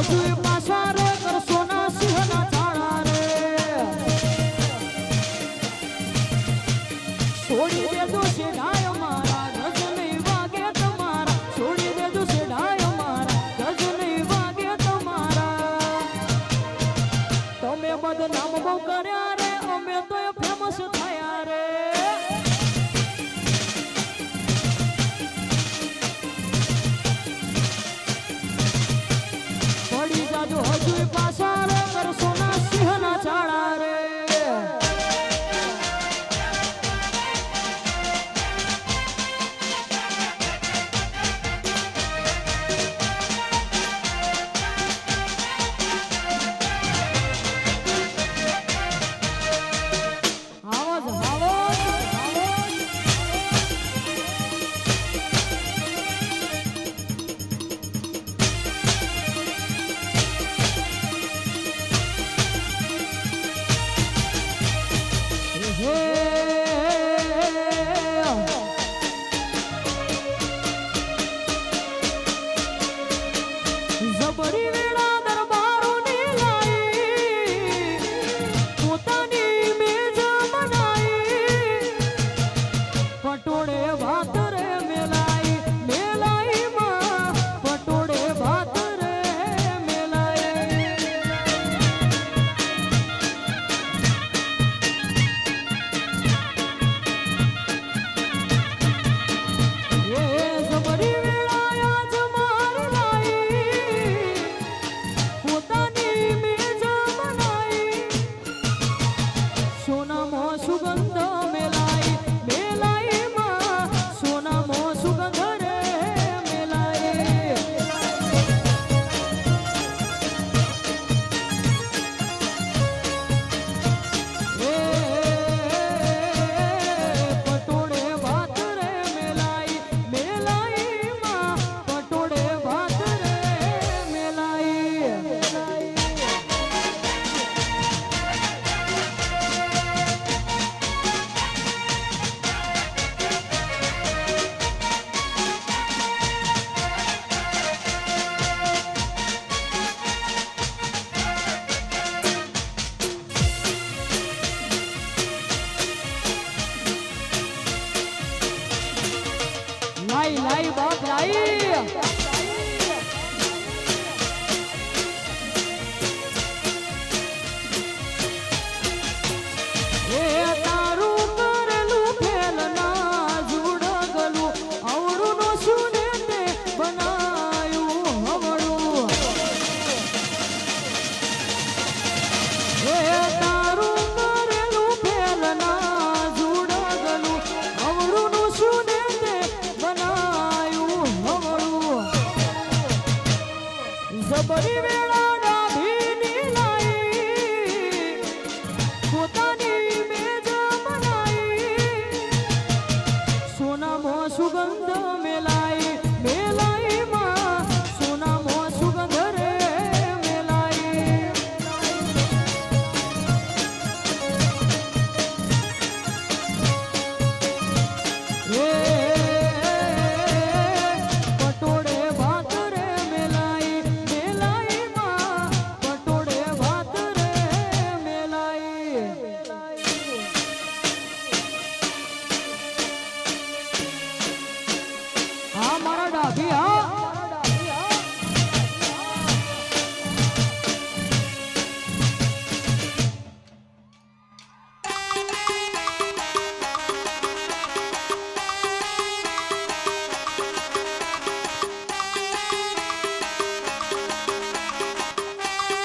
Hazır Sabari વેળા રાધીની લાઈ પોતાની મેજ બનાઈ સોનામાં સુગંધ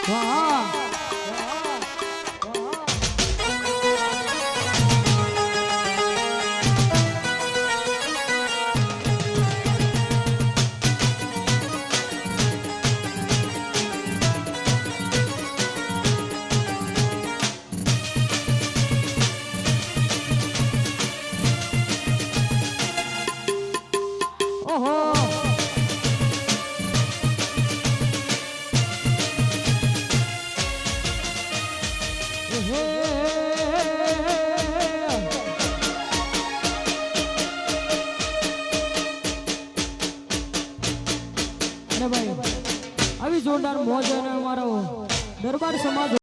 哇。ભાઈ. આવી જોરદાર મોજ અને અમારો દરબાર સમાજ